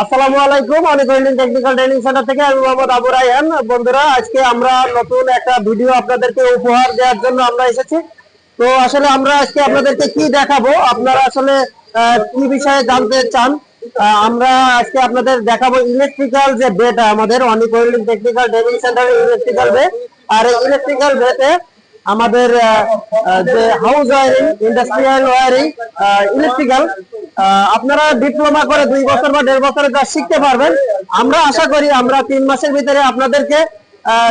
আসসালামু আলাইকুম। সেন্টার থেকে আমরা নতুন একটা ভিডিও আপনাদেরকে উপহার দেওয়ার জন্য আমরা এসেছি। তো আসলে আমরা আজকে আপনাদেরকে কি দেখাবো? আপনারা আসলে কি বিষয়ে জানতে চান? আমরা আজকে আপনাদের দেখাবো ইলেকট্রিক্যাল যে বেটা আমাদের অনেক টেকনিক্যাল ট্রেনিং সেন্টার ইলেকট্রিক্যাল বে আর ইলেকট্রিক্যাল বেতে আমাদের যে house wiring industrial wiring electrical আপনারা ডিপ্লোমা করে দুই বছর বা দেড় বছরের কাজ শিখতে পারবেন। আমরা আশা করি আমরা তিন মাসের ভিতরে আপনাদেরকে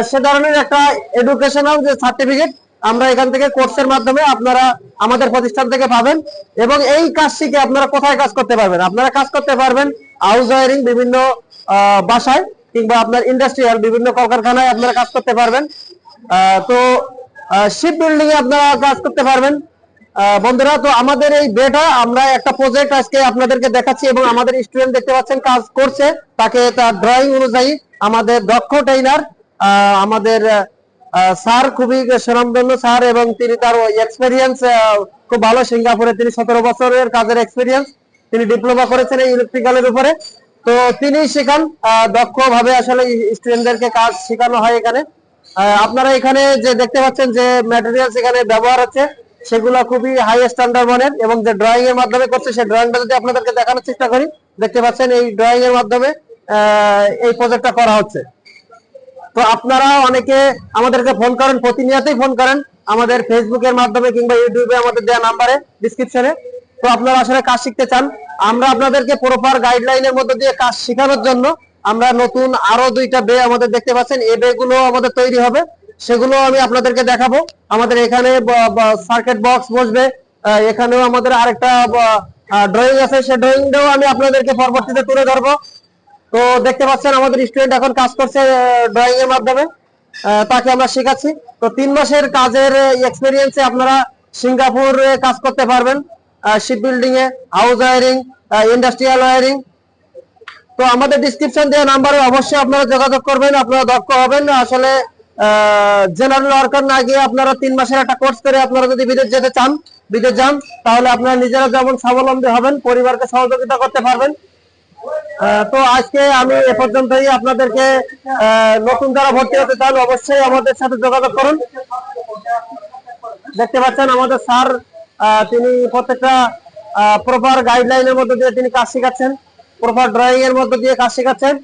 সে ধরনের একটা এডুকেশনাল যে সার্টিফিকেট আমরা এখান থেকে কোর্সের মাধ্যমে আপনারা আমাদের প্রতিষ্ঠান থেকে পাবেন এবং এই কাজ শিখে আপনারা কোথায় কাজ করতে পারবেন? আপনারা কাজ করতে পারবেন হাউস ওয়ারিং বিভিন্ন বাসায় কিংবা আপনার ইন্ডাস্ট্রিয়াল বিভিন্ন কলকারখানায় আপনারা কাজ করতে পারবেন। তো শিপ বিল্ডিং এ আপনারা কাজ করতে পারবেন। বন্ধুরা, তো আমাদের এই বেটা আমরা একটা প্রজেক্ট আজকে আপনাদেরকে দেখাচ্ছি এবং আমাদের স্টুডেন্ট দেখতে পাচ্ছেন, কাজ করছে। তাকে তার ড্রয়িং অনুযায়ী আমাদের দক্ষ ট্রেনার আমাদের স্যার খুবই সুনামধন্য স্যার এবং তিনি তার এক্সপেরিয়েন্স খুব ভালো। সিঙ্গাপুরে তিনি সতেরো বছরের কাজের এক্সপেরিয়েন্স তিনি ডিপ্লোমা করেছেন এই ইলেকট্রিক্যালের উপরে। তো তিনি শেখান দক্ষ ভাবে আসলে স্টুডেন্টদেরকে কাজ শেখানো হয় এখানে। আপনারা এখানে যে দেখতে পাচ্ছেন যে ম্যাটেরিয়ালস এখানে ব্যবহার হচ্ছে। সেগুলো খুবই হাই স্ট্যান্ডার্ড মানের এবং যে ড্রয়িং এর মাধ্যমে করছে, সেই ড্রয়িংটা যদি আপনাদেরকে দেখানোর চেষ্টা করি, দেখতে পাচ্ছেন এই ড্রয়িং এর মাধ্যমে এই প্রজেক্টটা করা হচ্ছে। তো আপনারা অনেকে আমাদেরকে ফোন করেন, প্রতিনিয়তই ফোন করেন আমাদের ফেসবুকের মাধ্যমে কিংবা ইউটিউবে আমাদের দেওয়া নাম্বারে ডিসক্রিপশনে তো আপনারা আসলে কাজ শিখতে চান, আমরা আপনাদেরকে প্রপার গাইডলাইনের মধ্যে দিয়ে কাজ শেখানোর জন্য আমরা নতুন আরও দুইটা বে আমাদের দেখতে পাচ্ছেন, এই বে গুলো আমাদের তৈরি হবে। সেগুলো আমি আপনাদেরকে দেখাবো। আমাদের এখানে সার্কিট বক্স বসবে। এখানেও আমাদের আরেকটা ড্রয়িং আছে। সেই ড্রয়িংটাও আমি আপনাদেরকে পরবর্তীতে তুলে ধরবো। তো দেখতে পাচ্ছেন, আমাদের স্টুডেন্ট এখন কাজ করছে ড্রয়িং এর মাধ্যমে। তাকে আমরা শেখাচ্ছি। তো তিন মাসের কাজের এক্সপিরিয়েন্সে আপনারা সিঙ্গাপুরে কাজ করতে পারবেন। শিপ বিল্ডিং এ হাউস ওয়ারিং ইন্ডাস্ট্রিয়াল ওয়ারিং তো আমাদের ডিসক্রিপশন দেওয়া নাম্বারে অবশ্যই আপনারা যোগাযোগ করবেন, আপনারা দক্ষ হবেন। আসলে জেনারেল ওয়ার্কার না গিয়ে আপনারা তিন মাসের একটা কোর্স করে আপনারা যদি বিদেশ যেতে চান, বিদেশ যান, তাহলে আপনারা নিজেরা যেমন স্বাবলম্বী হবেন, পরিবারকে সহযোগিতা করতে পারবেন। তো আজকে আমি এ পর্যন্তই। আপনাদেরকে নতুন যারা ভর্তি হতে চান, অবশ্যই আমাদের সাথে যোগাযোগ করুন। দেখতে পাচ্ছেন আমাদের স্যার তিনি প্রত্যেকটা প্রপার গাইডলাইনের মধ্যে দিয়ে তিনি কাজ শেখাচ্ছেন। প্রপার ড্রয়িং এর মধ্যে দিয়ে কাজ শেখাচ্ছেন।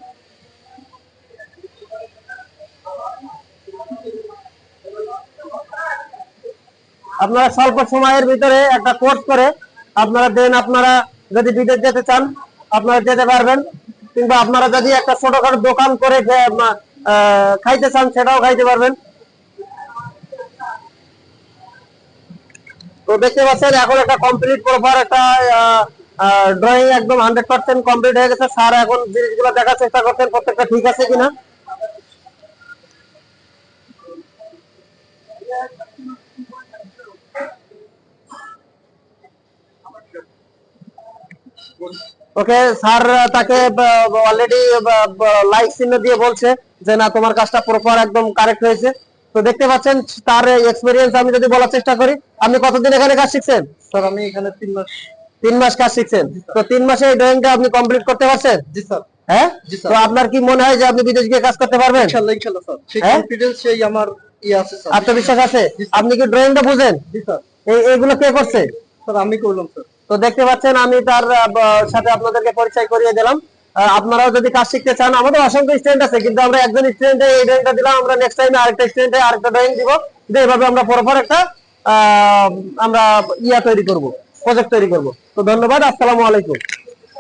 আপনারা স্বল্প সময়ের ভিতরে একটা কোর্স করে আপনারা দেন আপনারা যদি বিদেশ যেতে চান, আপনারা যেতে পারবেন। কিংবা আপনারা যদি একটা ছোটখাটো দোকান করে খাইতে চান, সেটাও খাইতে পারবেন। তো দেখতে পাচ্ছেন, এখন একটা কমপ্লিট প্রপার একটা ড্রয়িং একদম হান্ড্রেড পার্সেন্ট কমপ্লিট হয়ে গেছে। স্যার এখন জিনিসগুলো দেখার চেষ্টা করছেন, প্রত্যেকটা ঠিক আছে কিনা? ওকে স্যার তাকে অলরেডি লাইক চিহ্ন দিয়ে বলছে যে না তোমার কাজটা প্রপার একদম কারেক্ট হয়েছে। তো দেখতে পাচ্ছেন তার এক্সপিরিয়েন্স আমি যদি বলার চেষ্টা করি আপনি কতদিন এখানে কাজ শিখছেন? স্যার আমি এখানে তিন মাস। তিন মাস কাজ শিখছেন। তো তিন মাসে এই ড্রয়িংটা আপনি কমপ্লিট করতে পারছেন? জি স্যার হ্যাঁ। তো আপনার কি মনে হয় যে আপনি বিদেশ গিয়ে কাজ করতে পারবেন? ইনশাআল্লাহ ইনশাআল্লাহ স্যার সেই হ্যাঁ? কনফিডেন্স সেই আমার ইয়ে আছে স্যার আত্মবিশ্বাস আছে? আপনি কি ড্রয়িংটা বুঝেন? জি স্যার এই এইগুলো কে করছে? স্যার আমি করলাম স্যার তো দেখতে পাচ্ছেন, আমি তার সাথে আপনাদেরকে পরিচয় করিয়ে দিলাম। আপনারাও যদি কাজ শিখতে চান, আমাদের অসংখ্য স্টুডেন্ট আছে, কিন্তু আমরা একজন স্টুডেন্টে এই ড্রয়িংটা দিলাম, আমরা নেক্সট টাইমে আরেকটা স্টুডেন্টে আরেকটা ড্রয়িং দিব। কিন্তু এইভাবে আমরা পরপর একটা আমরা ইয়া তৈরি করব প্রজেক্ট তৈরি করব। তো ধন্যবাদ, আসসালামু আলাইকুম।